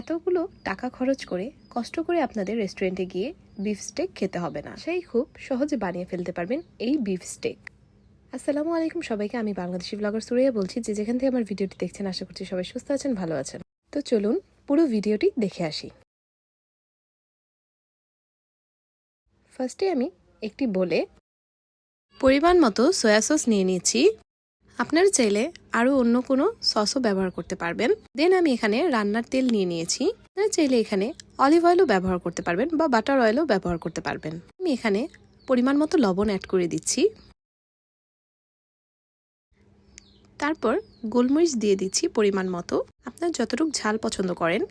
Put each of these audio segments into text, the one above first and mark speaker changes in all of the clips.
Speaker 1: এতগুলো টাকা খরচ করে, কষ্ট করে আপনাদের রেস্টুরেন্টে গিয়ে বিফ স্টেক খেতে হবে না। সেই খুব সহজে বানিয়ে ফেলতে পারবেন এই বিফ স্টেক আসসালামু আলাইকুম সবাইকে, আমি বাংলাদেশি ব্লগার সুরিয়া বলছি যে যেখান থেকে আমার ভিডিওটি দেখছেন, আশা করছি সবাই সুস্থ আছেন, ভালো আছেন। তো চলুন পুরো ভিডিওটি দেখে আসি। ফার্স্টে আমি একটি বলে পরিমাণ মতো সয়া সস নিয়ে নিয়েছি আপনারা চাইলে আরও অন্য কোনো সসও ব্যবহার করতে পারবেন। দেন আমি এখানে রান্নার তেল নিয়ে নিয়েছি। আপনারা চাইলে এখানে অলিভ অয়েলও ব্যবহার করতে পারবেন বা বাটার অয়েলও ব্যবহার করতে পারবেন। আমি এখানে পরিমাণ মতো লবণ অ্যাড করে দিচ্ছি। তারপর গোলমরিচ দিয়ে দিচ্ছি পরিমাণ মতো। আপনার যতটুকু ঝাল পছন্দ করেন,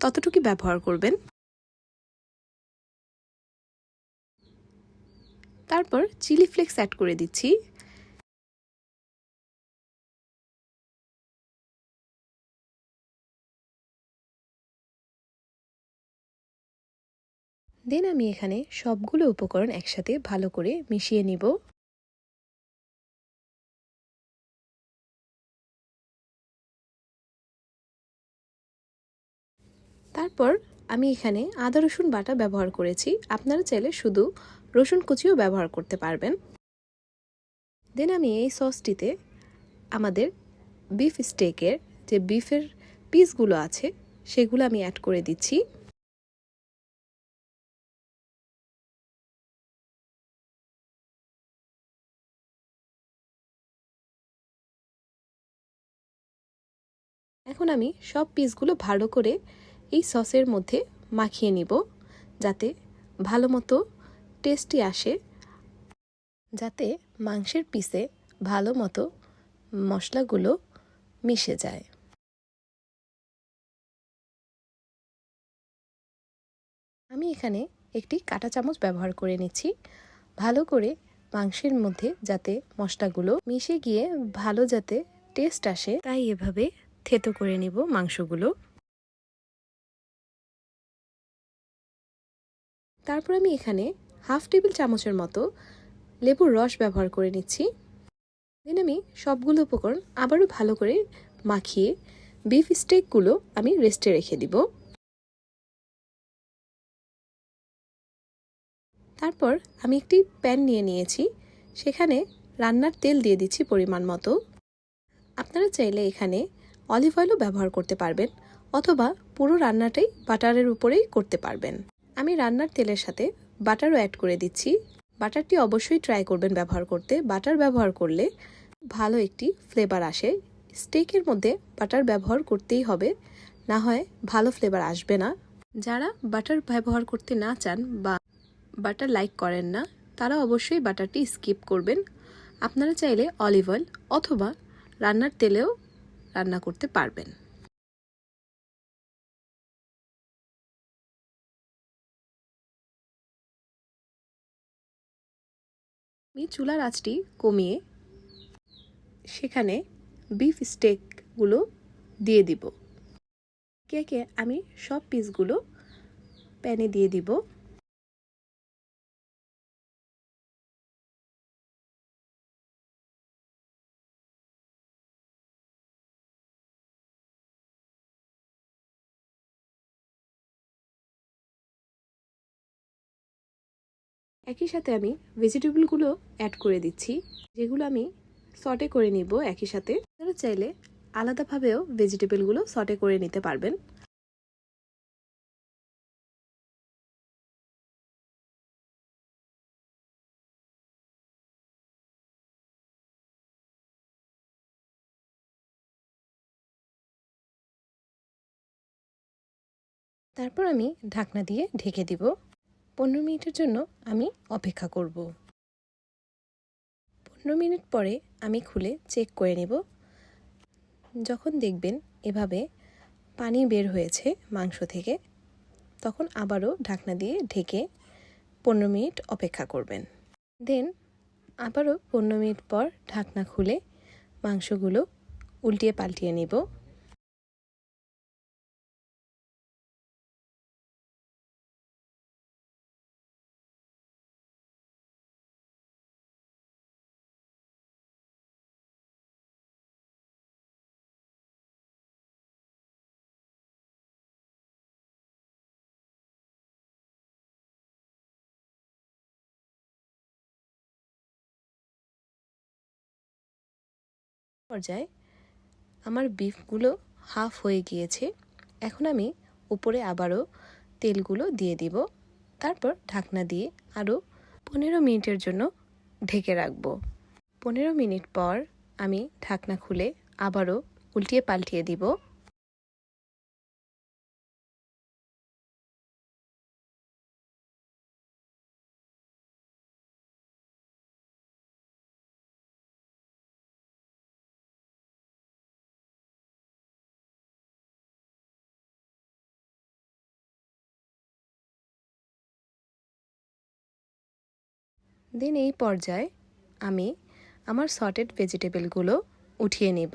Speaker 1: ততটুকুই ব্যবহার করবেন। তারপর চিলি ফ্লেক্স অ্যাড করে দিচ্ছি। দেন আমি এখানে সবগুলো উপকরণ একসাথে ভালো করে মিশিয়ে নিব। তারপর আমি এখানে আদা, রসুন বাটা ব্যবহার করেছি। আপনারা চাইলে শুধু রসুন কুচিও ব্যবহার করতে পারবেন। দেন আমি এই সসটিতে আমাদের বিফ স্টেকের যে বিফের পিসগুলো আছে, সেগুলো আমি অ্যাড করে দিচ্ছি। এখন আমি সব পিসগুলো ভালো করে এই সসের মধ্যে মাখিয়ে নিব, যাতে ভালো মতো টেস্টি আসে, যাতে মাংসের পিসে ভালো মতো মশলাগুলো মিশে যায়। আমি এখানে একটি কাঁটা চামচ ব্যবহার করে নিচ্ছি, ভালো করে মাংসের মধ্যে যাতে মশলাগুলো মিশে গিয়ে ভালো যাতে টেস্ট আসে, তাই এভাবে থেতো করে নিব মাংসগুলো। তারপর আমি এখানে হাফ টেবিল চামচের মতো লেবুর রস ব্যবহার করে নিচ্ছি। দেন আমি সবগুলো উপকরণ আবারও ভালো করে মাখিয়ে বিফ স্টেকগুলো আমি রেস্টে রেখে দিব। তারপর আমি একটি প্যান নিয়ে নিয়েছি। সেখানে রান্নার তেল দিয়ে দিচ্ছি পরিমাণ মতো। আপনারা চাইলে এখানে অলিভ অয়েলও ব্যবহার করতে পারবেন, অথবা পুরো রান্নাটাই বাটারের উপরেই করতে পারবেন। আমি রান্নার তেলের সাথে বাটারও অ্যাড করে দিচ্ছি। বাটারটি অবশ্যই ট্রাই করবেন ব্যবহার করতে। বাটার ব্যবহার করলে ভালো একটি ফ্লেভার আসে। স্টেকের মধ্যে বাটার ব্যবহার করতেই হবে, না হয় ভালো ফ্লেভার আসবে না। যারা বাটার ব্যবহার করতে না চান বা বাটার লাইক করেন না, তারা অবশ্যই বাটারটি স্কিপ করবেন। আপনারা চাইলে অলিভ অয়েল অথবা রান্নার তেলেও রান্না করতে পারবেন। আমি চুলার আঁচটি কমিয়ে সেখানে বিফ স্টেকগুলো দিয়ে দিব। কে কে আমি সব পিসগুলো প্যানে দিয়ে দিব। একই সাথে আমি ভেজিটেবলগুলো অ্যাড করে দিচ্ছি, যেগুলো আমি সটে করে নিব একই সাথে। আপনারা চাইলে আলাদাভাবেও ভেজিটেবলগুলো সটে করে নিতে পারবেন। তারপর আমি ঢাকনা দিয়ে ঢেকে দিব। পনেরো মিনিটের জন্য আমি অপেক্ষা করব। পনেরো মিনিট পরে আমি খুলে চেক করে নেব। যখন দেখবেন এভাবে পানি বের হয়েছে মাংস থেকে, তখন আবারও ঢাকনা দিয়ে ঢেকে পনেরো মিনিট অপেক্ষা করবেন। দেন আবারও পনেরো মিনিট পর ঢাকনা খুলে মাংসগুলো উল্টিয়ে পাল্টিয়ে নেব। পর্যায়ে আমার বিফগুলো হাফ হয়ে গিয়েছে। এখন আমি উপরে আবারও তেলগুলো দিয়ে দিব। তারপর ঢাকনা দিয়ে আরও পনেরো মিনিটের জন্য ঢেকে রাখব। পনেরো মিনিট পর আমি ঢাকনা খুলে আবারও উল্টিয়ে পাল্টিয়ে দিব। দেন এই পর্যায়ে আমি আমার সটেড ভেজিটেবলগুলো উঠিয়ে নেব।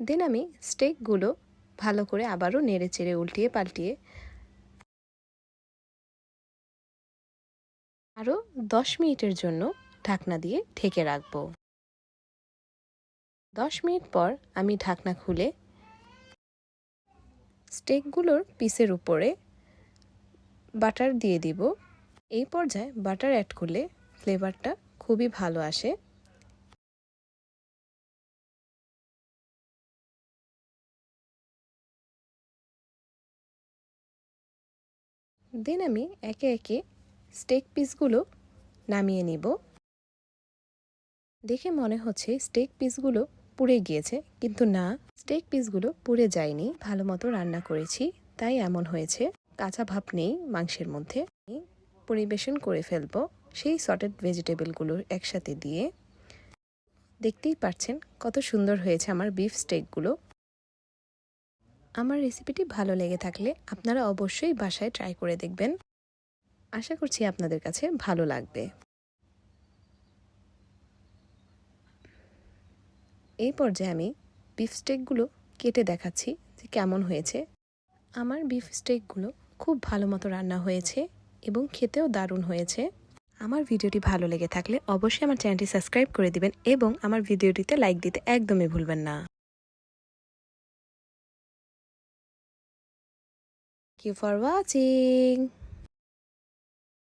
Speaker 1: দেন আমি স্টেকগুলো ভালো করে আবারও নেড়ে চেড়ে উল্টিয়ে পাল্টিয়ে আরও দশ মিনিটের জন্য ঢাকনা দিয়ে ঢেকে রাখব। দশ মিনিট পর আমি ঢাকনা খুলে স্টেকগুলোর পিসের উপরে বাটার দিয়ে দিব। এই পর্যায়ে বাটার অ্যাড করলে ফ্লেভারটা খুবই ভালো আসে। দেন আমি একে একে স্টেক পিসগুলো নামিয়ে নিব। দেখে মনে হচ্ছে স্টেক পিসগুলো পুড়ে গিয়েছে, কিন্তু না, স্টেক পিসগুলো পুড়ে যায়নি। ভালো মতো রান্না করেছি, তাই এমন হয়েছে। কাঁচা ভাব নেই মাংসের মধ্যে। পরিবেশন করে ফেলব সেই সটেড ভেজিটেবলগুলোর একসাথে দিয়ে। দেখতেই পাচ্ছেন কত সুন্দর হয়েছে আমার বিফ স্টেকগুলো। আমার রেসিপিটি ভালো লেগে থাকলে আপনারা অবশ্যই বাসায় ট্রাই করে দেখবেন। আশা করছি আপনাদের কাছে ভালো লাগবে। এই পর্যায়ে আমি বিফ স্টেকগুলো কেটে দেখাচ্ছি যে কেমন হয়েছে। আমার বিফ স্টেকগুলো খুব ভালো মতো রান্না হয়েছে এবং খেতেও দারুণ হয়েছে। আমার ভিডিওটি ভালো লেগে থাকলে অবশ্যই আমার চ্যানেলটি সাবস্ক্রাইব করে দিবেন এবং আমার ভিডিওটিতে লাইক দিতে একদমই ভুলবেন না। Thank you watching.